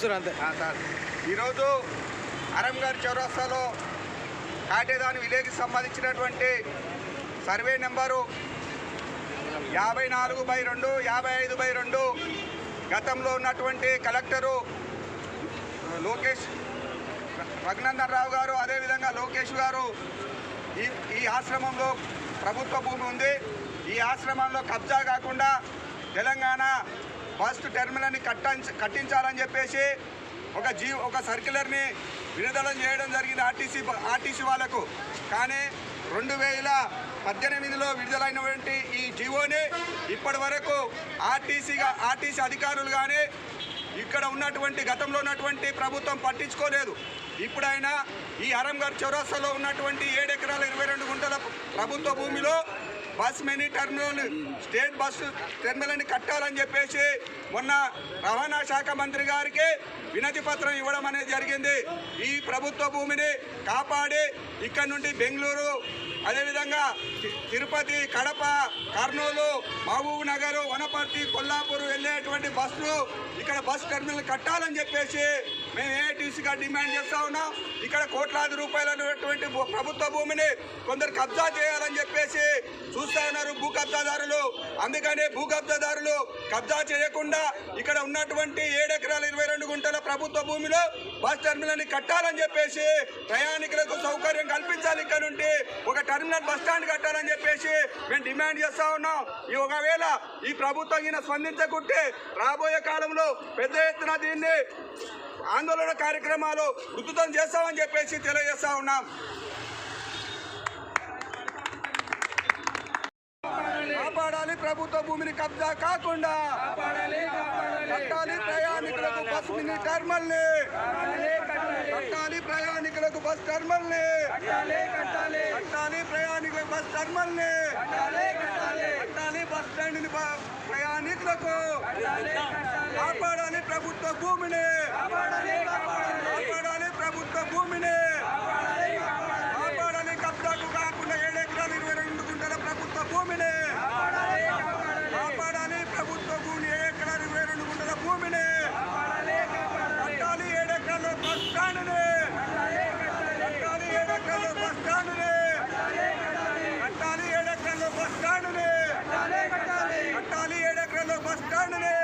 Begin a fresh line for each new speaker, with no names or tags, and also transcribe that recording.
చూస్తున్నారు అంతే.
సార్. ఈరోజు అరంగారి చౌరాస్తాలో కాటేదాని విలేజ్కి సంబంధించినటువంటి సర్వే నెంబరు యాభై నాలుగు బై రెండు యాభై ఐదు బై రెండు గతంలో ఉన్నటువంటి కలెక్టరు లోకేష్ రఘునందన్ రావు గారు అదేవిధంగా లోకేష్ గారు ఈ ఈ ఆశ్రమంలో ప్రభుత్వ భూమి ఉంది. ఈ ఆశ్రమంలో కబ్జా కాకుండా తెలంగాణ బస్ టెర్మినల్ని కట్టించ కట్టించాలని చెప్పేసి ఒక జీ ఒక సర్క్యులర్ని విడుదల చేయడం జరిగింది ఆర్టీసీ ఆర్టీసీ వాళ్ళకు. కానీ రెండు వేల పద్దెనిమిదిలో విడుదలైనటువంటి ఈ జీవోని ఇప్పటి వరకు ఆర్టీసీగా ఆర్టీసీ అధికారులు కానీ ఇక్కడ ఉన్నటువంటి గతంలో ఉన్నటువంటి ప్రభుత్వం పట్టించుకోలేదు. ఇప్పుడైనా ఈ అరంగర్ చౌరాస్తాలో ఉన్నటువంటి ఏడెకరాల ఇరవై రెండు గుంటల ప్రభుత్వ భూమిలో bus mini terminal state bus టెర్మినల్ని కట్టాలని చెప్పేసి మొన్న రవాణా శాఖ మంత్రి గారికి వినతి పత్రం ఇవ్వడం అనేది జరిగింది. ఈ ప్రభుత్వ భూమిని కాపాడి ఇక్కడ నుండి బెంగళూరు అదేవిధంగా తి- తిరుపతి కడప కర్నూలు మహబూబ్ నగర్ వనపర్తి కొల్లాపూర్ వెళ్ళేటువంటి బస్సులు ఇక్కడ బస్ టెర్మినల్ కట్టాలని చెప్పేసి మేము ఏఐటీసీగా డిమాండ్ చేస్తా ఉన్నాం. ఇక్కడ కోట్లాది రూపాయలు అనేటువంటి ప్రభుత్వ భూమిని కొందరు కబ్జా చేయాలని చెప్పేసి చూస్తా ఉన్నారు భూ కబ్జాదారులు. అందుకనే భూ కబ్జాదారులు కబ్జా చేయకుండా ఇక్కడ ఉన్నటువంటి ఏడు ఇరవై రెండు గుంటల ప్రభుత్వ భూమిలో బస్ టెర్మినల్ని కట్టాలని చెప్పేసి ప్రయాణికులకు సౌకర్యం కల్పించాలి ఇక్కడ నుండి ఒక టెర్మినల్ బస్ స్టాండ్ కట్టాలని చెప్పేసి మేము డిమాండ్ చేస్తా ఉన్నాం. ఈ ఒకవేళ ఈ ప్రభుత్వం ఈయన స్పందించకుంటే రాబోయే కాలంలో పెద్ద ఎత్తున దీన్ని ఆందోళన కార్యక్రమాలు ఉధృతం చేస్తామని చెప్పేసి తెలియజేస్తా ఉన్నాం. కాపాడాలి ప్రభుత్వ భూమిని కబ్జా కాకుండా కట్టాలి ప్రయాణికులకు బస్ మినీ టర్మల్ని కట్టాలి ప్రయాణికులకు బస్ టర్మల్ని కట్టాలి ప్రయాణికులకు బస్ టర్మల్ని కట్టాలి బస్ స్టాండ్ ప్రయాణికులకు. కాపాడాలి turning it.